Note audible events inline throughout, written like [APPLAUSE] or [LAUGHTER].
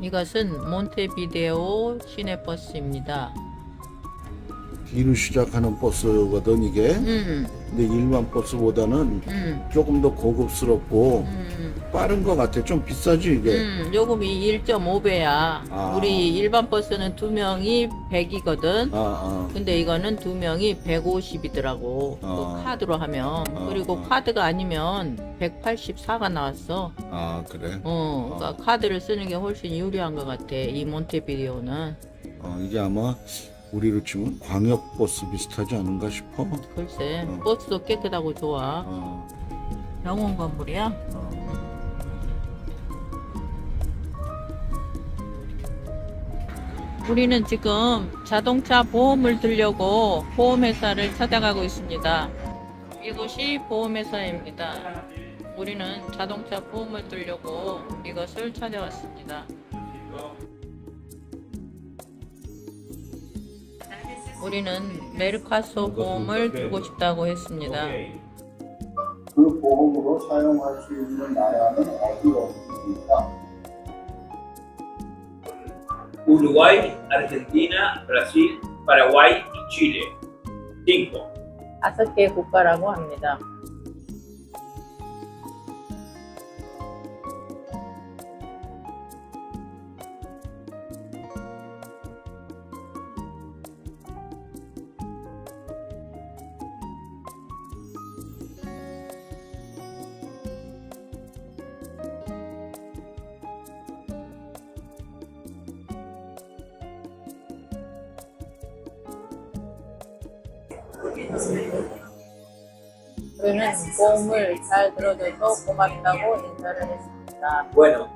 이것은 몬테비데오 시내버스입니다. D로 시작하는 버스거든 이게. 음, 근데 일반 버스보다는 음, 조금 더 고급스럽고 음, 빠른 것 같아. 좀 비싸지 이게. 음, 요금이 1.5배야. 아. 우리 일반 버스는 두 명이 100이거든. 아, 아. 근데 이거는 두 명이 150이더라고. 아. 카드로 하면. 아. 그리고 카드가 아니면 184가 나왔어. 아 그래. 어, 그러니까 카드를 쓰는 게 훨씬 유리한 것 같아. 이 몬테비데오는. 어, 이게 아마 우리로 치면 광역 버스 비슷하지 않은가 싶어. 글쎄, 어. 버스도 깨끗하고 좋아. 어, 병원 건물이야? 어. 우리는 지금 자동차 보험을 들려고 보험회사를 찾아가고 있습니다. 이곳이 보험회사입니다. 우리는 자동차 보험을 들려고 이것을 찾아왔습니다. 우리는 메르카 소 보험을 들고 싶다고 했습니다. 그 보험으로 사용할 수 있는 나라는 어디 어디입니까? Uruguay, Argentina, Brasil, Paraguay y Chile. 5. 다섯 개 국가라고 합니다. 우리는 보험을 잘 들어줘서 고맙다고 인사를 했습니다. Bueno.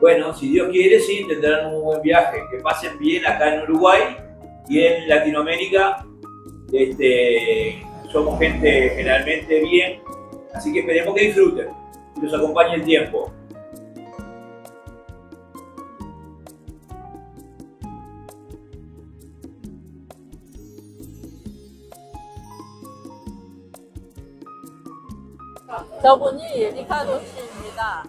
Bueno, si Dios quiere, sí, tendrán un buen viaje. Que pasen bien acá en Uruguay y en Latinoamérica. Este, somos gente generalmente bien, así que esperemos que disfruten y los acompañe el tiempo. 저분이 리카도 씨입니다.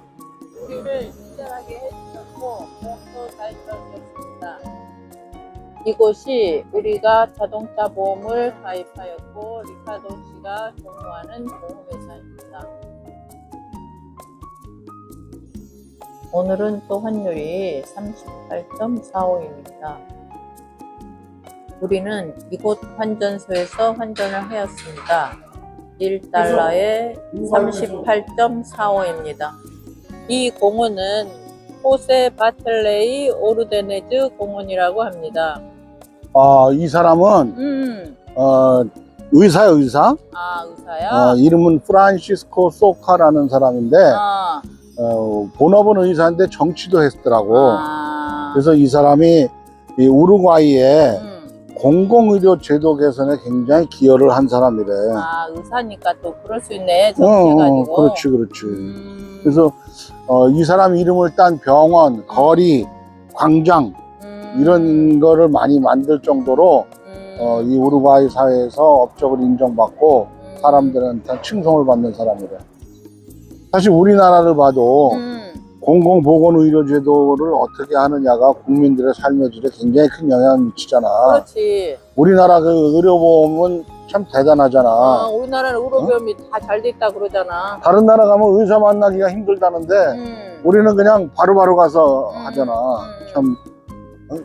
우리를 친절하게 해주셨고 보험도 잘 들어주셨습니다. 이곳이 우리가 자동차 보험을 가입하였고 리카도 씨가 근무하는 보험회사입니다. 오늘은 또 환율이 38.45입니다. 우리는 이곳 환전소에서 환전을 하였습니다. 1달러에 38.45입니다. 이 공원은 호세 바틀레이 오르데네즈 공원이라고 합니다. 아, 이 사람은 음, 어, 의사야 의사. 아 의사야. 어, 이름은 프란시스코 소카라는 사람인데 아, 어, 본업은 의사인데 정치도 했더라고. 아, 그래서 이 사람이 이 우루과이의 음, 공공의료 제도 개선에 굉장히 기여를 한 사람이래. 아 의사니까 또 그럴 수 있네. 어, 어, 정치해가지고. 그렇지, 그렇지. 음, 그래서 어, 이 사람 이름을 딴 병원, 거리, 광장 음, 이런 거를 많이 만들 정도로 음, 어, 이 우루과이 사회에서 업적을 인정받고 음, 사람들한테 칭송을 받는 사람이래. 사실 우리나라를 봐도 음, 공공보건의료제도를 어떻게 하느냐가 국민들의 삶의 질에 굉장히 큰 영향을 미치잖아. 그렇지. 우리나라 그 의료보험은 참 대단하잖아. 어, 우리나라는 의료비용이 다 잘 돼 있다 그러잖아. 다른 나라 가면 의사 만나기가 힘들다는데 음, 우리는 그냥 바로바로 가서 음, 하잖아. 음. 참,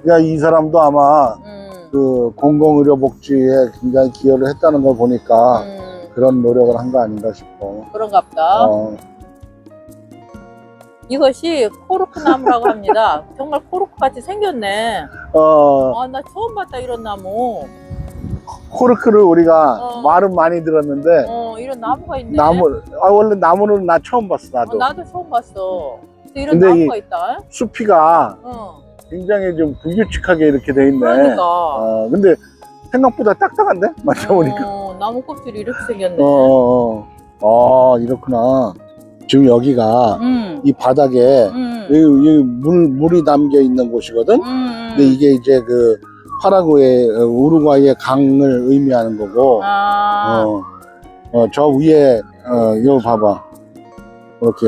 야, 이 사람도 아마 음, 그 공공의료복지에 굉장히 기여를 했다는 걸 보니까 음, 그런 노력을 한 거 아닌가 싶어. 그런가 보다. 어, 이것이 코르크 나무라고 합니다. [LAUGHS] 정말 코르크 같이 생겼네. 어, 아, 나 처음 봤다, 이런 나무. 코르크를 우리가 어. 말은 많이 들었는데 어, 이런 나무가 있네. 나무, 아, 원래 나무는 나 처음 봤어, 어, 나도. 나도 처음 봤어. 근데 이런 근데 이- 나무가 있다. 숲이가 어, 굉장히 좀 불규칙하게 이렇게 돼 있네. 그러니까. 어, 근데 생각보다 딱딱한데? [LAUGHS] 만져보니까. 어, 나무 껍질이 이렇게 생겼네. 어, 어, 어. 아, 이렇구나. 지금 여기가 음, 이 바닥에 음, 여기, 여기 물, 물이 담겨 있는 곳이거든? 음. 근데 이게 이제 그 파라구의, 어, 우루과이의 강을 의미하는 거고, 아, 어, 어, 저 위에, 어, 이거 봐봐. 이렇게.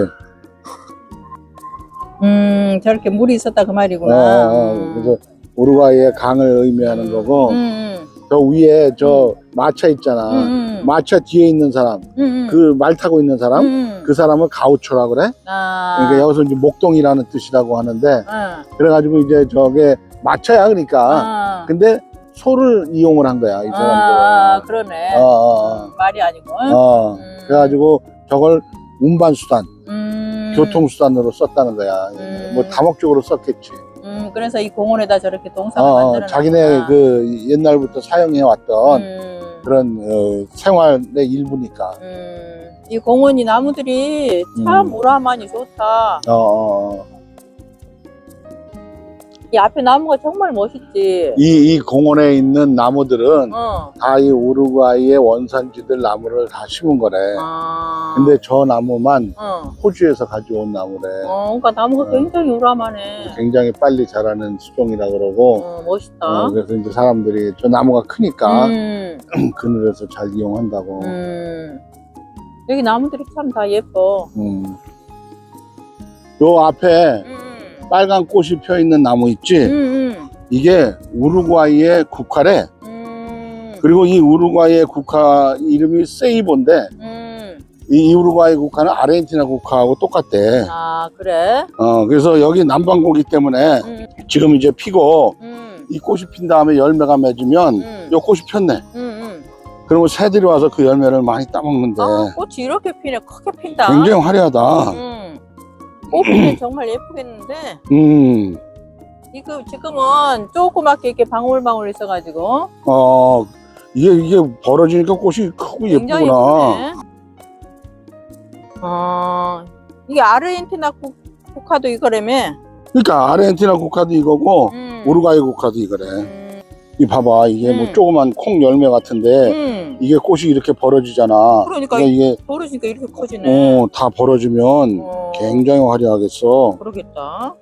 음, 저렇게 물이 있었다 그 어, 말이구나. 어, 음. 그래서 우루과이의 강을 의미하는 거고 음, 저 위에 저 마차 있잖아. 음, 음, 마차 뒤에 있는 사람, 음, 음. 그 말 타고 있는 사람, 음. 그 사람을 가우초라 그래. 아. 그러니까 여기서 이제 목동이라는 뜻이라고 하는데 어. 그래가지고 이제 저게 마차야 그러니까. 아. 근데 소를 이용을 한 거야 이 아, 사람들. 그러네. 어, 어, 음, 말이 아니고. 어. 어. 음. 그래가지고 저걸 운반 수단, 음. 교통 수단으로 썼다는 거야. 음. 뭐 다목적으로 썼겠지. 음, 그래서 이 공원에다 저렇게 동상을 어, 만들어 자기네 그 옛날부터 사용해 왔던 음, 그런 어, 생활의 일부니까. 음, 이 공원이 나무들이 참 음. 우라하니 좋다. 어, 어. 이 앞에 나무가 정말 멋있지. 이, 이 공원에 있는 나무들은 어. 다 이 우루과이의 원산지들 나무를 다 심은 거래. 아. 근데 저 나무만 어. 호주에서 가져온 나무래. 어, 그러니까 나무가 어. 굉장히 우람하네. 굉장히 빨리 자라는 수종이라 그러고. 어, 멋있다. 어, 그래서 이제 사람들이 저 나무가 크니까 음, [CLEARS THROAT] 그늘에서 잘 이용한다고. 음. 여기 나무들이 참 다 예뻐. 음. 요 앞에 음, 빨간 꽃이 펴 있는 나무 있지? 음, 음, 이게 우루과이의 국화래. 음, 그리고 이 우루과이의 국화 이름이 세이보인데 음. 이, 이 우루과이 국화는 아르헨티나 국화하고 똑같대. 아, 그래? 어, 그래서 여기 남반고기 때문에 음, 지금 이제 피고 음, 이 꽃이 핀 다음에 열매가 맺으면 음. 요 꽃이 폈네. 음, 음. 그러면 새들이 와서 그 열매를 많이 따먹는데 아, 꽃이 이렇게 피네. 크게 핀다. 네. 굉장히 화려하다. 음. 꽃 피면 [CLEARS THROAT] 정말 예쁘겠는데 음, 이거 지금은 조그맣게 이렇게 방울방울 있어가지고 어, 이게, 이게 벌어지니까 꽃이 크고 굉장히 예쁘구나. 예쁘네. 어, 이게 아르헨티나 국, 국화도 이거라며. 그러니까 아르헨티나 국화도 이거고 음. 우루과이 국화도 이거래. 음. 이 봐봐, 이게 뭐 음. 조그만 콩 열매 같은데 음. 이게 꽃이 이렇게 벌어지잖아. 그러니까 이게 벌어지니까 이렇게 커지네. 어, 다 벌어지면 어, 굉장히 화려하겠어. 그러겠다.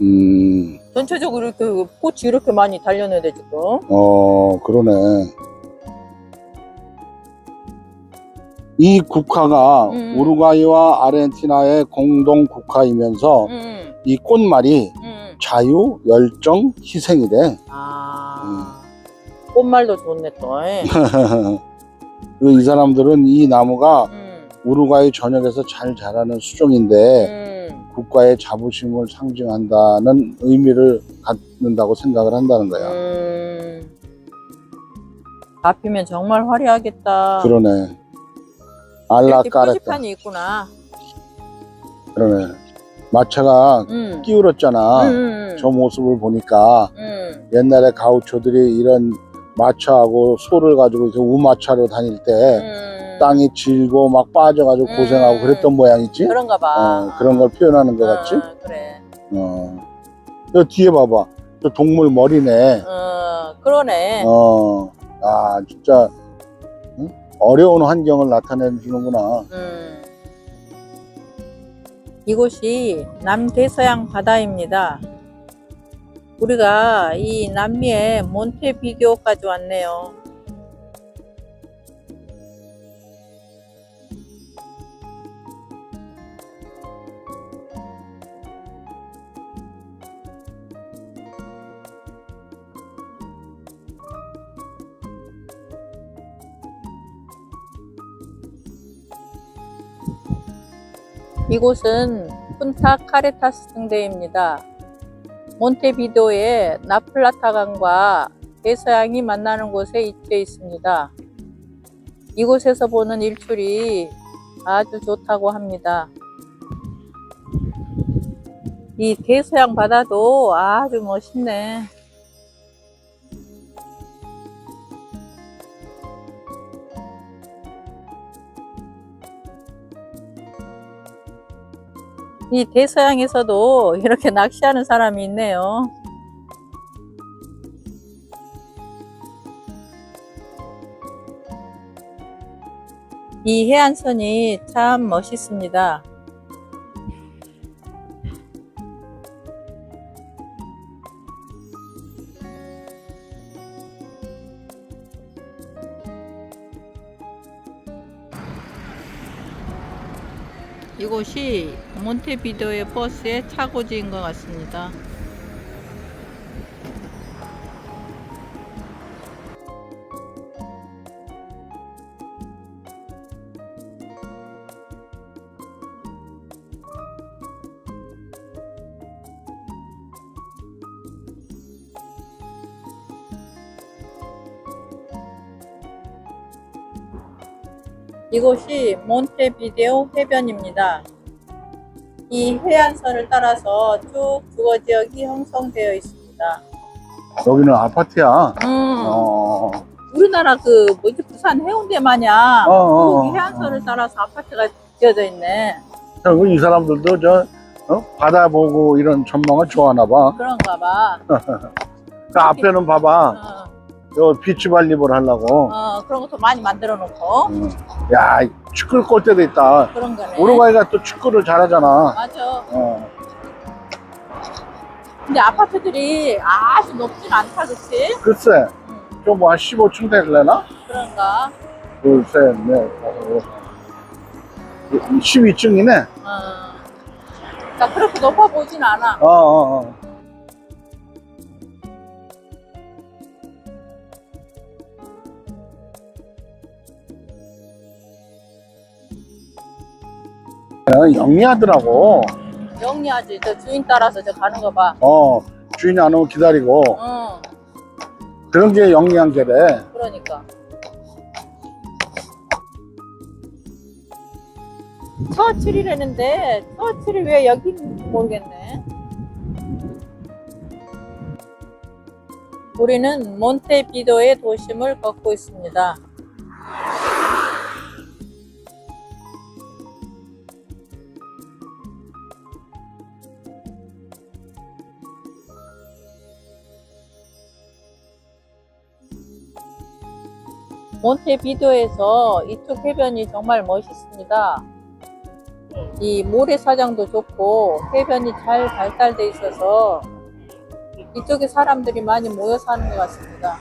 음, 전체적으로 이렇게 꽃이 이렇게 많이 달렸는데 지금. 어, 그러네. 이 국화가 음. 우루과이와 아르헨티나의 공동 국화이면서 음. 이 꽃말이 음. 자유, 열정, 희생이래. 아. 꽃말도 좋네 또. [LAUGHS] 예. 그이 사람들은 이 나무가 음. 우루과이 전역에서 잘 자라는 수종인데 음. 국가의 자부심을 상징한다는 의미를 갖는다고 생각을 한다는 거야. 음. 앞이면 정말 화려하겠다. 그러네. 알라 이렇게. 표지판이 있구나. 그러네. 마차가 음. 끼울었잖아. 음. 저 모습을 보니까 음. 옛날에 가우초들이 이런 마차하고 소를 가지고 이렇게 우마차로 다닐 때 음. 땅이 질고 막 빠져가지고 음. 고생하고 그랬던 모양이지. 그런가 봐. 어, 그런 걸 표현하는 것 같지. 어, 그래. 어. 저 뒤에 봐봐. 저 동물 머리네. 어, 그러네. 어. 아, 진짜 응? 어려운 환경을 나타내 주는구나. 음. 이곳이 남대서양 바다입니다. 우리가 이 남미의 몬테비디오까지 왔네요. 이곳은 푼타 카레타스 등대입니다. 몬테비도의 나플라타 강과 대서양이 만나는 곳에 위치해 있습니다. 이곳에서 보는 일출이 아주 좋다고 합니다. 이 대서양 바다도 아주 멋있네. 이 대서양에서도 [LAUGHS] 이렇게 낚시하는 사람이 있네요. 이 해안선이 참 멋있습니다. 이곳이 몬테비데오의 버스의 차고지인 것 같습니다. 이곳이 몬테비데오 해변입니다. 이 해안선을 따라서 쭉 주거 지역이 형성되어 있습니다. 여기는 아파트야. 음, 어, 우리나라 그 뭐지 부산 해운대 마냥 어, 어, 쭉 해안선을 따라서 아파트가 지어져 있네. 이 사람들도 저 어? 바다 보고 이런 전망을 좋아하나 봐. 그런가 봐. [LAUGHS] 그 앞에는 봐봐. 어, 저 비치 발리볼 하려고. 어, 그런 것도 많이 만들어 놓고 음. 야, 이 축구를 골 때도 있다. 그런 거네. 우루과이가 또 축구를 잘하잖아. 맞아. 어. 근데 아파트들이 아주 높진 않다, 그치? 글쎄, 음, 좀뭐 한 15층 될래나? 그런가? 둘, 셋, 넷, 다섯, 여섯. 12층이네. 어. 나 그렇게 높아 보진 않아. 어, 어, 어. 영리하더라고. 영리하지. 저 주인 따라서 저 가는 거 봐. 어, 주인이 안 오면 기다리고. 어, 그런 게 영리한 게래. 그러니까. 서칠이라는데 서칠이 왜 여기 모르겠네. 우리는 몬테비도의 도심을 걷고 있습니다. 몬테비도에서 이쪽 해변이 정말 멋있습니다. 이 모래사장도 좋고 해변이 잘 발달돼 있어서 이쪽에 사람들이 많이 모여 사는 것 같습니다.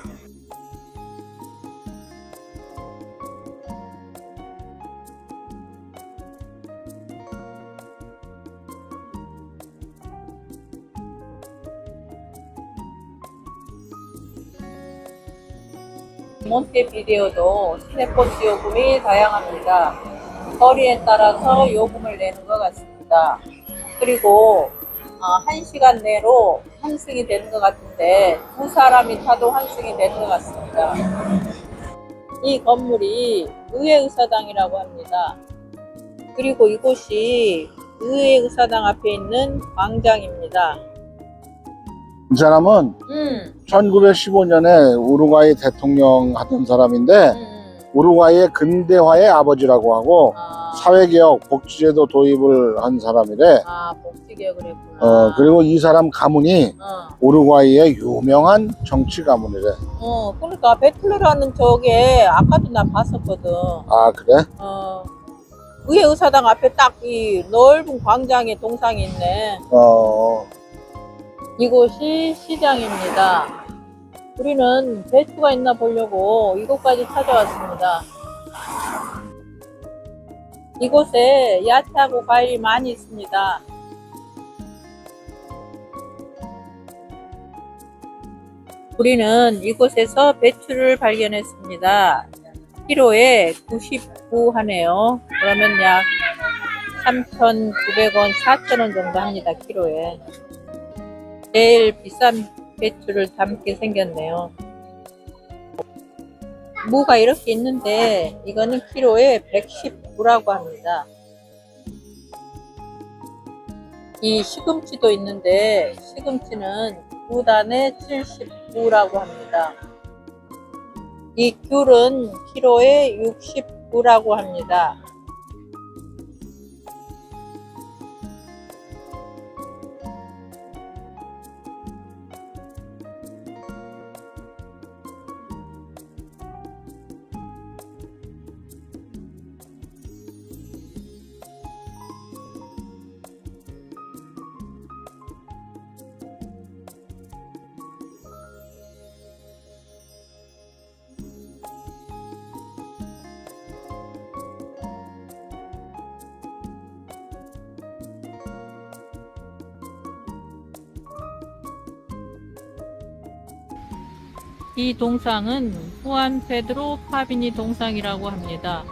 몬테비데오도 스냅버스 요금이 다양합니다. 거리에 따라서 요금을 내는 것 같습니다. 그리고 어, 한 시간 내로 환승이 되는 것 같은데 두 사람이 타도 환승이 되는 것 같습니다. 이 건물이 의회의사당이라고 합니다. 그리고 이곳이 의회의사당 앞에 있는 광장입니다. 이 사람은 음, 1915년에 우루과이 대통령 하던 사람인데 음, 우루과이의 근대화의 아버지라고 하고 아, 사회개혁, 복지제도 도입을 한 사람이래. 아 복지개혁을 했구나. 어, 그리고 이 사람 가문이 어, 우루과이의 유명한 정치 가문이래. 어, 그러니까 베틀레라는 저게 아까도 나 봤었거든. 아, 그래? 어, 의회 의사당 앞에 딱 이 넓은 광장에 동상이 있네. 어, 이곳이 시장입니다. 우리는 배추가 있나 보려고 이곳까지 찾아왔습니다. 이곳에 야채하고 과일이 많이 있습니다. 우리는 이곳에서 배추를 발견했습니다. 키로에 99 하네요. 그러면 약 3,900원, 4,000원 정도 합니다. 키로에. 제일 비싼 배추를 담게 생겼네요. 무가 이렇게 있는데 이거는 키로에 119라고 합니다. 이 시금치도 있는데 시금치는 9단에 79라고 합니다. 이 귤은 키로에 69라고 합니다. 이 동상은 후안 페드로 파비니 동상이라고 합니다.